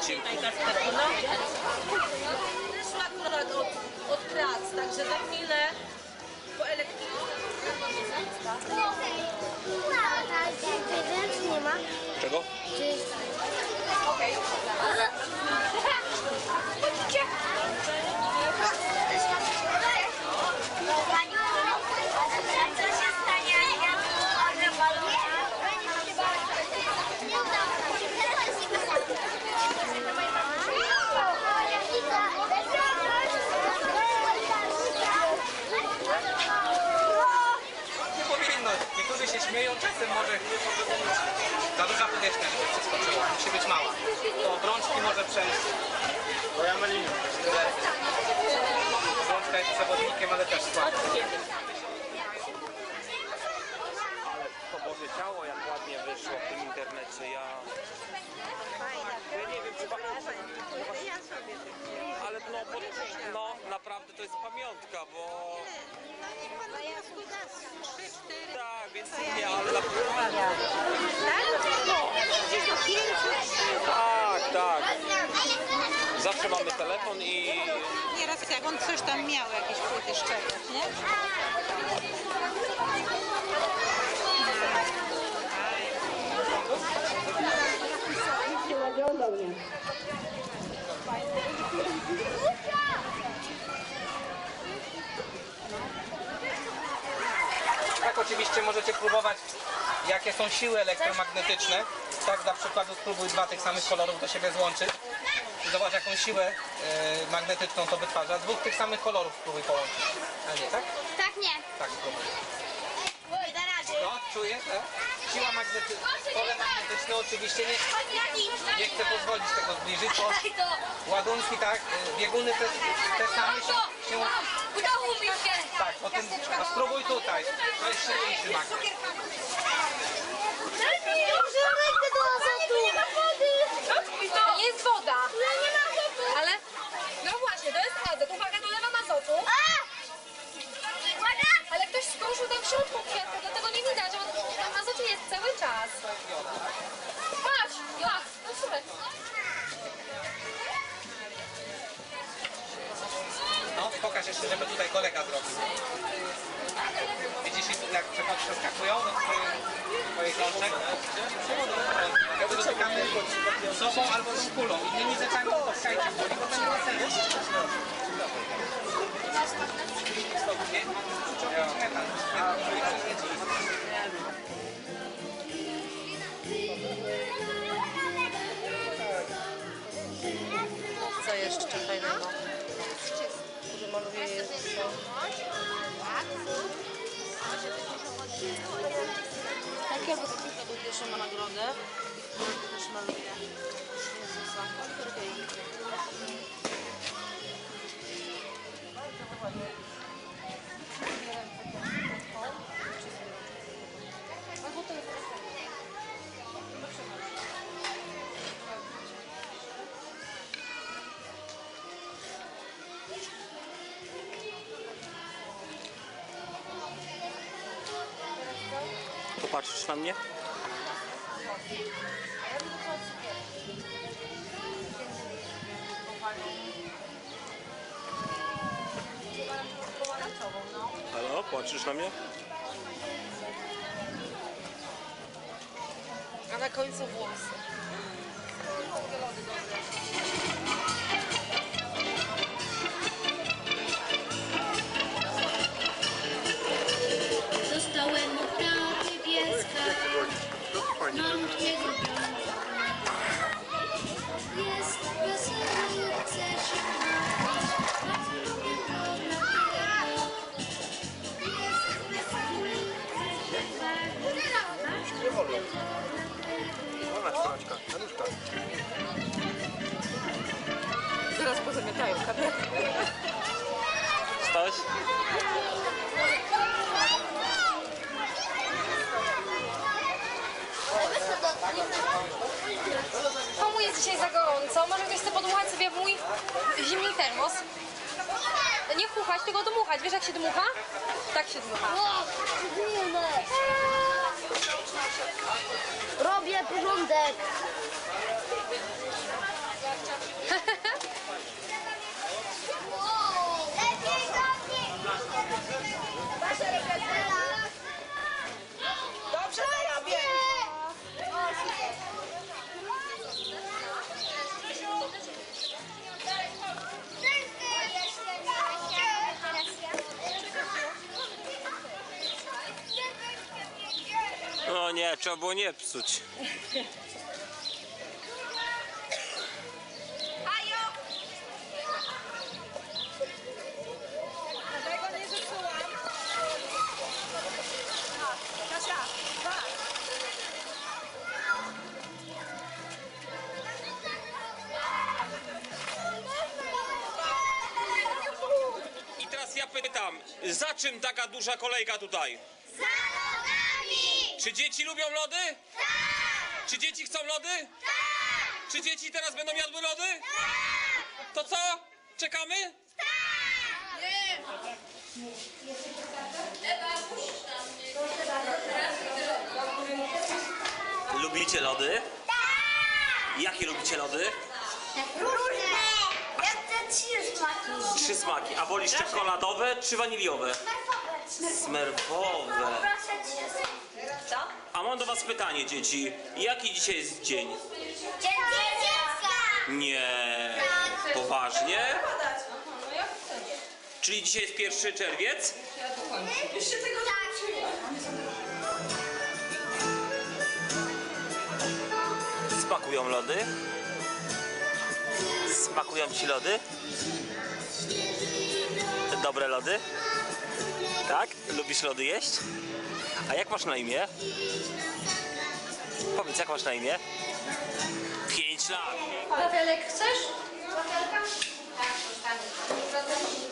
Kasperku, no. Wyszła akurat od, od prac, także za chwilę po nie ma? Czego? Okej. Co się stanie, jak ja tu balon? Nie udało się. Nie powinno. Niektórzy się śmieją, czasem może za duża powierzchnia, żeby przeskoczyła. Musi być mała. To obrączki może przejść. To ja Obrączka jest przewodnikiem, ale też słaba. To Boże ciało, jak ładnie wyszło w tym internecie. Ja, ja nie wiem, chyba... Ale no, bo, no, naprawdę to jest pamiątka, bo... Tak, więc nie, ale naprawdę... Tak, tak. Zawsze mamy telefon i Nieraz jak on coś tam miał, jakieś płyty z czegoś, nie? Tak, oczywiście możecie próbować, jakie są siły elektromagnetyczne. Tak, dla przykładu spróbuj dwa tych samych kolorów do siebie złączyć. I zobacz, jaką siłę e, magnetyczną to wytwarza. Dwóch tych samych kolorów spróbuj połączyć. A nie, tak? Tak, nie. Tak, spróbuj. No, czujesz, tak? Siła magnetyczna, pole magnetyczne oczywiście nie, nie chcę pozwolić tego zbliżyć, bo ładunki, tak, e, bieguny te, te same się, się Udało mi się. tak, o tym, no spróbuj tutaj, to jest silniejszy magnet. Dobrze, rękę do azotu. Nie ma wody. To nie jest woda, Nie ma azotu. ale no właśnie, to jest azot. Uwaga, dolewam azotu. Jeszcze, żeby tutaj kolega zrobił. Widzisz, jak przechodzi przeskakują do swoich rączek? Jakby dotykamy sobą albo tą kulą. Innymi rzeczami nie dotykajcie kuli, bo to nie ma sensu. Nie? Metal. Też maluje Jezusa. To jest popatrzysz na mnie? Halo, patrzysz na mnie? A na końcu włosy. Się bawić. Zaraz pozamiatają kamerę. Wstałeś? Komu jest dzisiaj za gorąco? Może ktoś chce podmuchać sobie w mój zimny termos? Nie chuchać, tylko dmuchać. Wiesz jak się dmucha? Tak się dmucha. O, cudowne. Robię porządek. Dobrze nie, trzeba było nie psuć. Tego nie zepsułam. Kasia, dwa. I teraz ja pytam, za czym taka duża kolejka tutaj? Czy dzieci lubią lody? Tak! Czy dzieci chcą lody? Tak! Czy dzieci teraz będą jadły lody? Tak! To co? Czekamy? Lubicie lody? Jakie lubicie lody? Różne! Ja chcę trzy smaki. Trzy smaki. A wolisz czekoladowe czy waniliowe? Smerfowe. Smerwowe. Proszę trzy. Co? A mam do was pytanie, dzieci. Jaki dzisiaj jest dzień? Dzień dziecka! Nie. Poważnie? Czyli dzisiaj jest pierwszy czerwiec? Jeszcze tego Tak. Smakują lody? Smakują ci lody? Dobre lody? Tak? Lubisz lody jeść? A jak masz na imię? Powiedz, jak masz na imię? Pięć lat. Pawełek chcesz? Pierwsza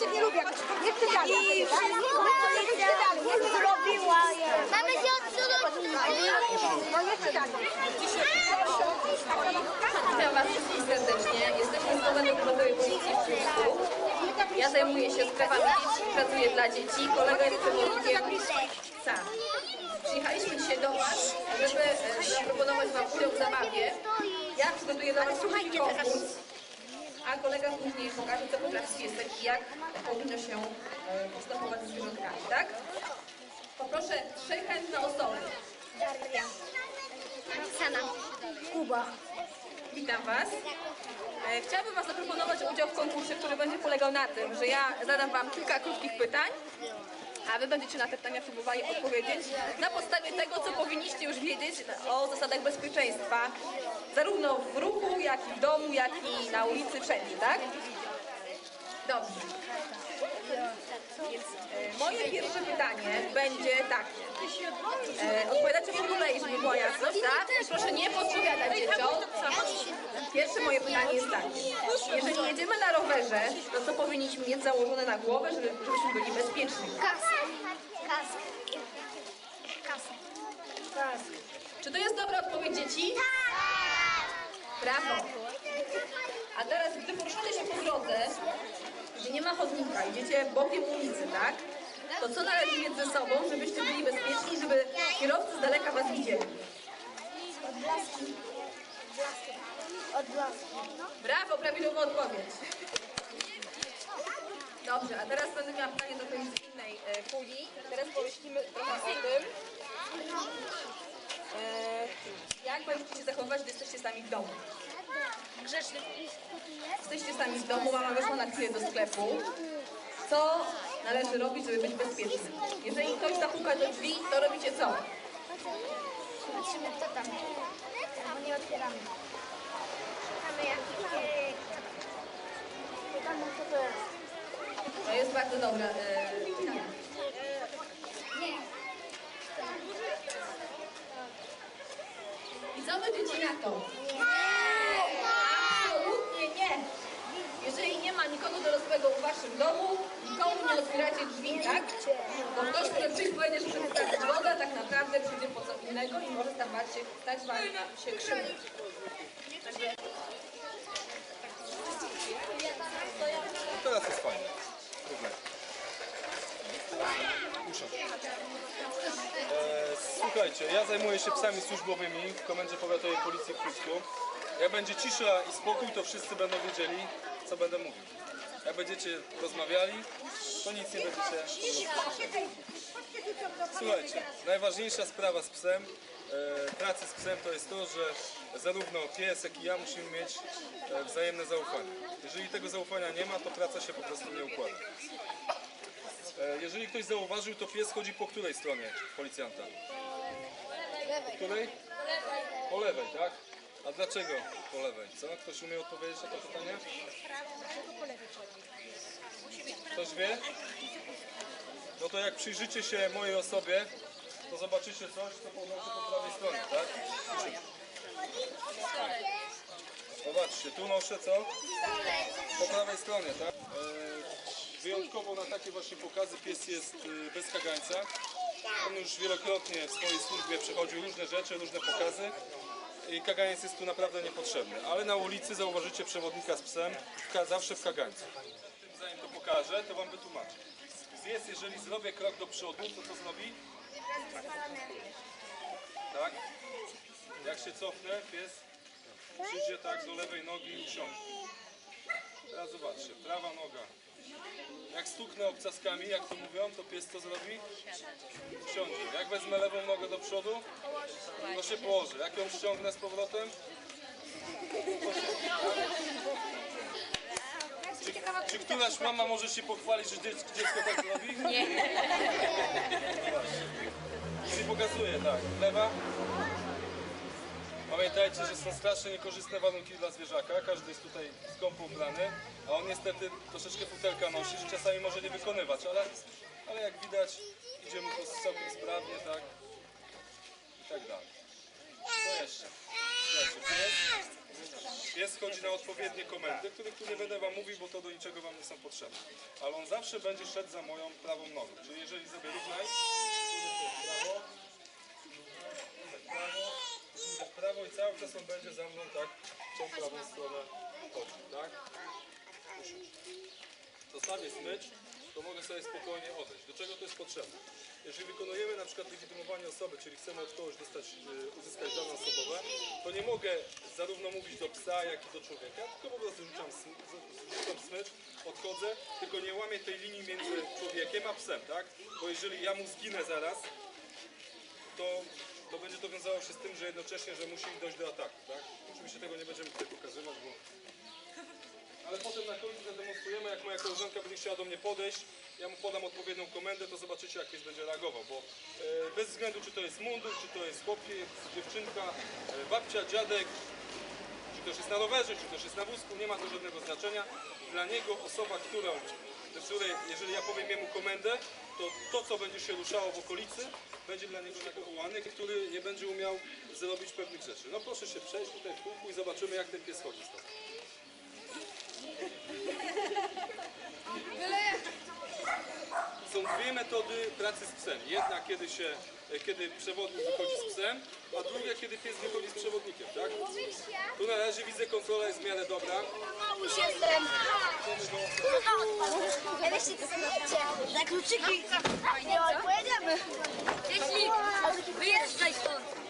dzieci nie. Nie chcę dalej. Nie chcę dalej, nie chcę zrobiła. Mamy się odsunąć. No nie chcę dalej. Witam Was wszystkich serdecznie. Jesteśmy z Komendy Pogodowej Policji w Płocku. Ja zajmuję się sprawami dzieci, pracuję dla dzieci. Kolega jest przewodnikiem psa. Przyjechaliśmy dzisiaj do Was, żeby e, proponować Wam udział w zabawie. Ja przygotuję dla Was krótki konkurs, a kolega później pokaże, co potrafi piesek i jak powinno się e, postępować z zwierzątkami, tak? Poproszę trzech chętne osoby. Roxana. Kuba. Witam Was. E, Chciałabym Was zaproponować udział w konkursie, który będzie polegał na tym, że ja zadam Wam kilka krótkich pytań, a Wy będziecie na te pytania próbowali odpowiedzieć na podstawie tego, co powinniście już wiedzieć o zasadach bezpieczeństwa, zarówno w ruchu, jak i w domu, jak i na ulicy, wszędzie, tak? Dobrze. Więc e, moje pierwsze pytanie będzie takie. E, odpowiadacie po kolei, żeby była jasność, tak? I proszę nie podpowiadać dzieciom. Pierwsze moje pytanie jest takie. Jeżeli jedziemy na rowerze, to co powinniśmy mieć założone na głowę, żeby, żebyśmy byli bezpieczni? Kask. Kask. Kask. Czy to jest dobra odpowiedź dzieci? Brawo. A teraz, gdy poruszacie się po drodze, gdzie nie ma chodnika, idziecie bokiem ulicy, tak? To co należy mieć ze sobą, żebyście byli bezpieczni, żeby kierowcy z daleka was widzieli? Odblaski. Odblaski. Brawo, prawidłowa odpowiedź. Dobrze, a teraz będę miała pytanie do tej z innej e, puli. Teraz pomyślimy trochę o tym, e, jak będziecie się zachowywać, gdy jesteście sami w domu. Grzeczny. Jesteście sami w domu, mama weszła na chwilę do sklepu. Co należy robić, żeby być bezpiecznym? Jeżeli ktoś zapuka do drzwi, to robicie co? Patrzymy kto tam. Bo nie otwieramy. Szukamy jakiś... Pytamy co to jest. To jest bardzo dobra. E, dzieci na to? Absolutnie nie. Jeżeli nie ma nikogo dorosłego w waszym domu, nikomu nie otwieracie drzwi, tak? Bo ktoś, który przyjdzie powiedzieć, że wystarczyć woda, tak naprawdę przyjdzie po co innego i może tam się, stać wam się krzywdy. Teraz jest. Równe. Usiądź. Słuchajcie, ja zajmuję się psami służbowymi w Komendzie Powiatowej Policji w Płocku. Jak będzie cisza i spokój, to wszyscy będą wiedzieli, co będę mówił. Jak będziecie rozmawiali, to nic nie będziecie Słuchajcie, najważniejsza sprawa z psem, e, pracy z psem to jest to, że zarówno pies, jak i ja musimy mieć e, wzajemne zaufanie. Jeżeli tego zaufania nie ma, to praca się po prostu nie układa. E, jeżeli ktoś zauważył, to pies chodzi po której stronie policjanta? Której? Po lewej, tak? A dlaczego po lewej? Co? Ktoś umie odpowiedzieć na to pytanie? Ktoś wie? No to jak przyjrzycie się mojej osobie, to zobaczycie coś, co podnoszę po prawej stronie, tak? Zobaczcie, tu noszę co? Po prawej stronie, tak? E, wyjątkowo na takie właśnie pokazy pies jest e, bez kagańca. On już wielokrotnie w swojej służbie przechodził różne rzeczy, różne pokazy. I kaganiec jest tu naprawdę niepotrzebny. Ale na ulicy zauważycie przewodnika z psem zawsze w kagańcu. Zanim to pokażę, to wam wytłumaczę. Pies, jeżeli zrobię krok do przodu, to co zrobi? Tak? Jak się cofnę, pies przyjdzie tak do lewej nogi i usiądzie. Teraz zobaczcie, prawa noga. Jak stuknę obcaskami, jak to mówią, to pies co zrobi? Usiądzie. Jak wezmę lewą nogę do przodu, to się położy. Jak ją ściągnę z powrotem, to się... Czy, czy któraś mama może się pochwalić, że dziecko, dziecko tak robi? Nie. Czyli pokazuje, tak. Lewa. Pamiętajcie, że są strasznie niekorzystne warunki dla zwierzaka. Każdy jest tutaj skąpo ubrany, a on niestety troszeczkę futerka nosi, że czasami może nie wykonywać, ale, ale jak widać idzie mu to całkiem sprawnie, tak? I tak dalej. Co jeszcze? Pies, pies chodzi na odpowiednie komendy, których tu nie będę wam mówił, bo to do niczego wam nie są potrzebne. Ale on zawsze będzie szedł za moją prawą nogą. Czyli jeżeli sobie równaj, prawo, idę w prawo, idę w prawo i cały czas on będzie za mną tak w tą prawą stronę chodził, tak? Zostawię smycz, to mogę sobie spokojnie odejść. Do czego to jest potrzebne? Jeżeli wykonujemy na przykład legitymowanie osoby, czyli chcemy od kogoś dostać, y, uzyskać dane osobowe, to nie mogę zarówno mówić do psa, jak i do człowieka, tylko po prostu rzucam, smycz, odchodzę, tylko nie łamię tej linii między człowiekiem a psem, tak? Bo jeżeli ja mu zginę zaraz, to, to będzie to wiązało się z tym, że jednocześnie, że musi dojść do ataku, tak? Oczywiście tego nie będziemy tutaj pokazywać, bo ale potem na końcu zademonstrujemy, jak moja koleżanka będzie chciała do mnie podejść, ja mu podam odpowiednią komendę, to zobaczycie jak pies będzie reagował, bo e, bez względu czy to jest mundur, czy to jest chłopiec, dziewczynka, e, babcia, dziadek, ktoś jest na rowerze, czy ktoś jest na wózku, nie ma to żadnego znaczenia. Dla niego osoba, którą, do której, jeżeli ja powiem jemu komendę, to to, co będzie się ruszało w okolicy, będzie dla niego jako ułanek, który nie będzie umiał zrobić pewnych rzeczy. No proszę się przejść tutaj w kółku i zobaczymy, jak ten pies chodzi. Są dwie metody pracy z psem. Jedna, kiedy się, kiedy przewodnik wychodzi z psem, a druga, kiedy pies wychodzi z przewodnikiem, tak? Tu na razie widzę, kontrola jest w miarę dobra. Już jestem. Ja wiesz, co Za kluczyki. Nie odpowiedziemy. Jeśli wyjeżdżaj stąd.